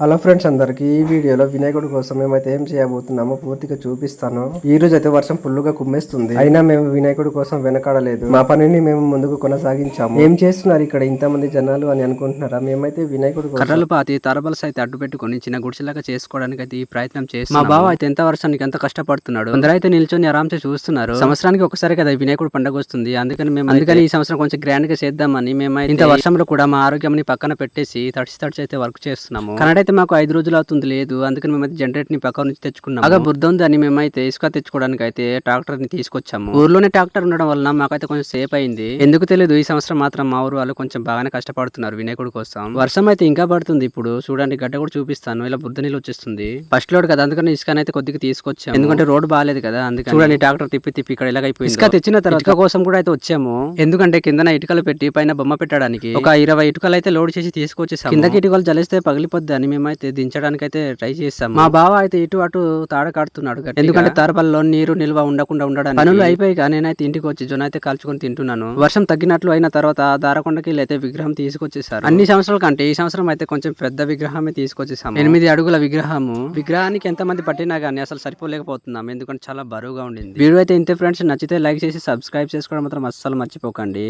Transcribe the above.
Hello friends అందరికి ఈ వీడియోలో వినాయకుడి కోసం మేమైతే ఏం చేయబోతున్నామో పూర్తిగా చూపిస్తాను. ఈ రోజు అయితే వర్షం ఫుల్లుగా కుమ్మేస్తుంది. అయినా మేము వినాయకుడి కోసం వెనకాడలేదు. మా పనిని మేము ముందుకు కొనసాగించాము. ఏం చేస్తున్నారు ఇక్కడ ఇంతమంది జనాలు అని అనుకుంటున్నారా? మేమైతే వినాయకుడి కర్రలు పాతి తరబల్స్ అయితే అడ్డు పెట్టుకొని చిన్న గుడిసెలాగా చేసుకోవడానికి అయితే ఈ ప్రయత్నం చేస్తున్నాం మా బావ అయితే ఎంత వర్షానికి ఎంత కష్టపడుతున్నాడు. కొందరు అయితే నిల్చొని ఆరాంసే చూస్తున్నారు. సంవత్సరానికి ఒకసారి కదా వినాయకుడు పండుగ వస్తుంది. అందుకని మేము అందుకని ఈ సంవత్సరం కొంచెం గ్రాండ్గా చేద్దామని మేము ఇంత వర్షంలో కూడా మా ఆరోగ్యం పక్కన పెట్టేసి తడిసి తడిసి అయితే వర్క్ చేస్తున్నాము. కన్నడ అయితే మాకు ఐదు రోజులు అవుతుంది లేదు. అందుకని మేమైతే జనరేటర్ని పక్క నుంచి తెచ్చుకున్నాము. బాగా బుద్ధ ఉందని మేమైతే ఇసుక తెచ్చుకోవడానికి అయితే ట్రాక్టర్ని తీసుకొచ్చాము. ఊర్లోనే ట్రాక్టర్ ఉండడం వలన మాకైతే కొంచెం సేఫ్ అయింది. ఎందుకు తెలియదు ఈ సంవత్సరం మాత్రం మా ఊరు వాళ్ళు కొంచెం బాగానే కష్టపడుతున్నారు వినాయకుడి కోసం. వర్షం అయితే ఇంకా పడుతుంది ఇప్పుడు. చూడండి గడ్డ కూడా చూపిస్తాను. ఇలా బుద్ధ నీళ్ళు వచ్చేస్తుంది. ఫస్ట్ లోడ్ కదా అందుకని ఇసుక అయితే కొద్దిగా తీసుకొచ్చాము. ఎందుకంటే రోడ్ బాగాలేదు కదా అందుకని. చూడండి ట్రాక్టర్ తిప్పి తిప్పి ఇక్కడ ఇలాగైపోయింది ఇసుక తెచ్చిన తర్వాత కోసం కూడా అయితే వచ్చాము. ఎందుకంటే కిందన ఇటుకలు పెట్టి పైన బొమ్మ పెట్టడానికి. ఒక ఇరవై ఇటుకలు అయితే లోడ్ చేసి తీసుకొచ్చేసాము. కిందకి ఇటుకలు జలిస్తే పగిలిపోద్ది అని మేమైతే దించడానికి అయితే ట్రై చేసాం మా బావ అయితే ఇటు అటు తాడ కాడుతున్నాడు గట్టిగా. ఎందుకంటే తరపల్లో నీరు నిల్వ ఉండకుండా ఉండడానికి పనులు అయిపోయాక నేనైతే ఇంటికి వచ్చి జొన్న అయితే కాల్చుకొని తింటున్నాను. వర్షం తగ్గినట్లు అయిన తర్వాత దారకొండకి అయితే విగ్రహం తీసుకొచ్చేసారు అన్ని సంవత్సరాల కంటే ఈ సంవత్సరం అయితే కొంచెం పెద్ద విగ్రహమే తీసుకొచ్చేసాము ఎనిమిది అడుగుల విగ్రహము. విగ్రహానికి ఎంత మంది పట్టినా గానీ అసలు సరిపోలేకపోతున్నాం. ఎందుకంటే చాలా బరువుగా ఉండింది. వీడియో అయితే ఇంతే ఫ్రెండ్స్ నచ్చితే లైక్ చేసి సబ్స్క్రైబ్ చేసుకోవడం మాత్రం అస్సలు మర్చిపోకండి.